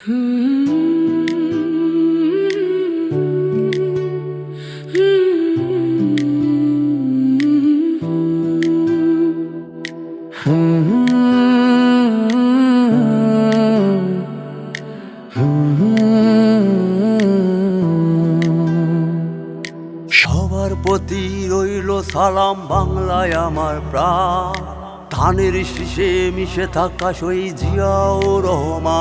সবার প্রতি রইল সালাম বাংলায় আমার প্রাণ। ধানের শীষে মিশে থাকা সই জিয়াও রহমান।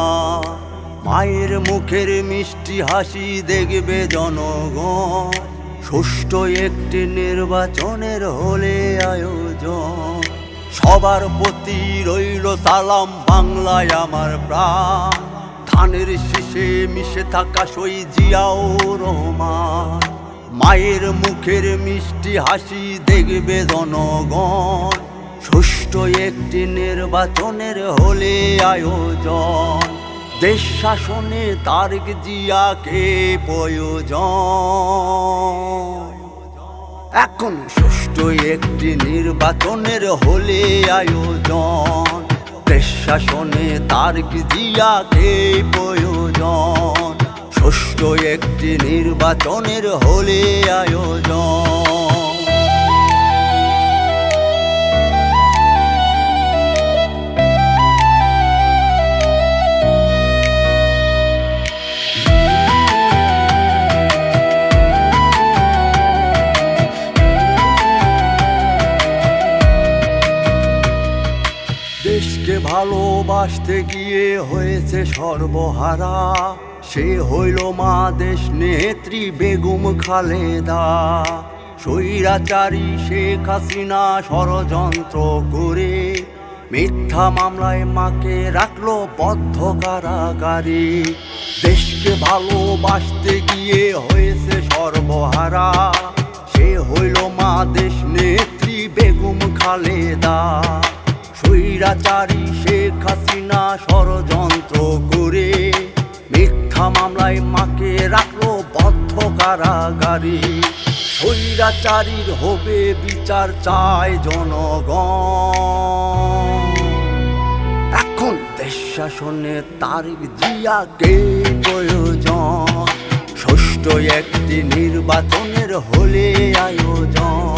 মায়ের মুখের মিষ্টি হাসি দেখবে জনগণ। সুষ্ঠু একটি নির্বাচনের হলে আয়োজন। সবার প্রতি রইল সালাম, বাংলায় আমার প্রাণ। ধানের শেষে মিশে থাকা সই জিয়াও রহমান। মায়ের মুখের মিষ্টি হাসি দেখবে জনগণ। সুষ্ঠু একটি নির্বাচনের হলে আয়োজন। দেশ শাসনে তারিক জিয়াকে প্রয়োজন। এখন সুষ্ঠু একটি নির্বাচনের হলে আয়োজন। দেশ শাসনে তারিক জিয়াকে প্রয়োজন। সুষ্ঠু একটি নির্বাচনের হলে আয়োজন। ভালোবাসতে গিয়ে হয়েছে সর্বহারা। সে হইল মা দেশ নেত্রী বেগম খালেদা। স্বৈরাচারী শেখ হাসিনা ষড়যন্ত্র করে মিথ্যা মামলায় মাকে রাখল বদ্ধ কারাগারে। দেশকে ভালোবাসতে গিয়ে হয়েছে সর্বহারা। সে হইল মা দেশ নেত্রী বেগম খালেদা। স্বৈরাচারী শেখ হাসিনা ষড়যন্ত্র করে মিথ্যা মামলায় মাকে রাখল বদ্ধ কারাগারে। স্বৈরাচারীর হবে বিচার চায় জনগণ। এখন দেশ শাসনে তারিক জিয়াকে প্রয়োজন? ষষ্ঠ একটি নির্বাচনের হলে আয়োজন।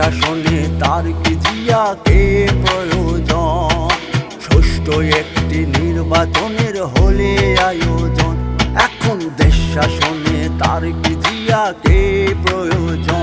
দেশ তার কি জিয়াকে প্রয়োজন? ষষ্ঠ একটি নির্বাচনের হলে আয়োজন। এখন দেশ শাসনে তার কি জিয়াকে প্রয়োজন?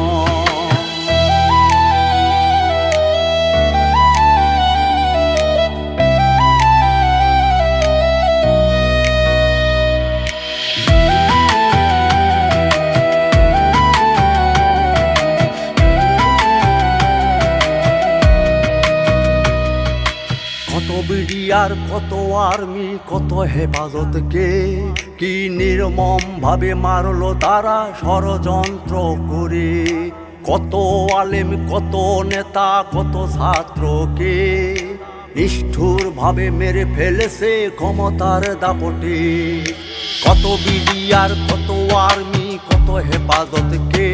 কত বিডিআর কত আর্মি, কত হেফাজতকে কি নির্মম ভাবে মারলো তারা ষড়যন্ত্র করে। কত আলেম, কত নেতা, কত ছাত্রকে নিষ্ঠুর ভাবে মেরে ফেলেছে ক্ষমতার দাপটে। কত বিডিআর কত আর্মি, কত হেফাজতকে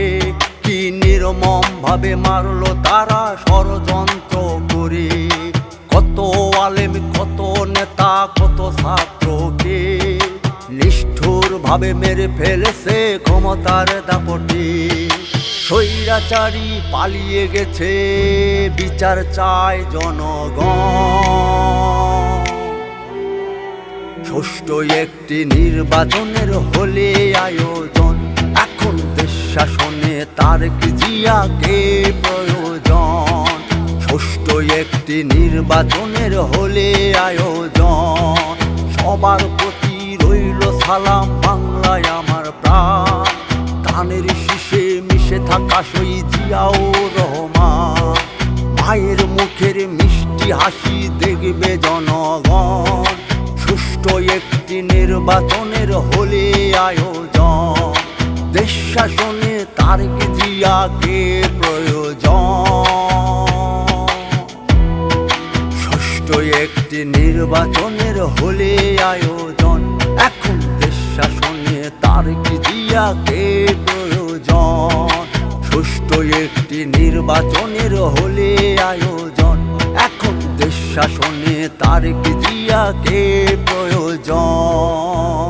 কি নির্মম ভাবে মারলো তারা ষড়যন্ত্র করে। কত আলেম কত নেতা, কত ছাত্রকে নিষ্ঠুর ভাবে মেরে ফেলেছে ক্ষমতার দাপটে। স্বৈরাচারী পালিয়ে গেছে, বিচার চায় জনগণ। সুষ্ঠু একটি নির্বাচনের হলে আয়োজন। এখন দেশ শাসনে তারেক জিয়াকে প্রয়োজন সুষ্ঠু একটি নির্বাচনের হলে আয়োজন। সবার প্রতি রইল সালাম, বাংলায় আমার প্রাণ। ধানের শীষে মিশে থাকা সই জিয়াও রহমান। মায়ের মুখের মিষ্টি হাসি দেখবে জনগণ। সুষ্ঠু একটি নির্বাচনের হলে আয়োজন। দেশ শাসনে তারেক জিয়াকে প্রয়োজন। ষষ্ঠ একটি নির্বাচনের হলে আয়োজন। এখন দেশ শাসনে দিয়া কে প্রয়োজন? সুষ্ঠু একটি নির্বাচনের হলে আয়োজন। এখন দেশ শাসনে দিয়া কে প্রয়োজন?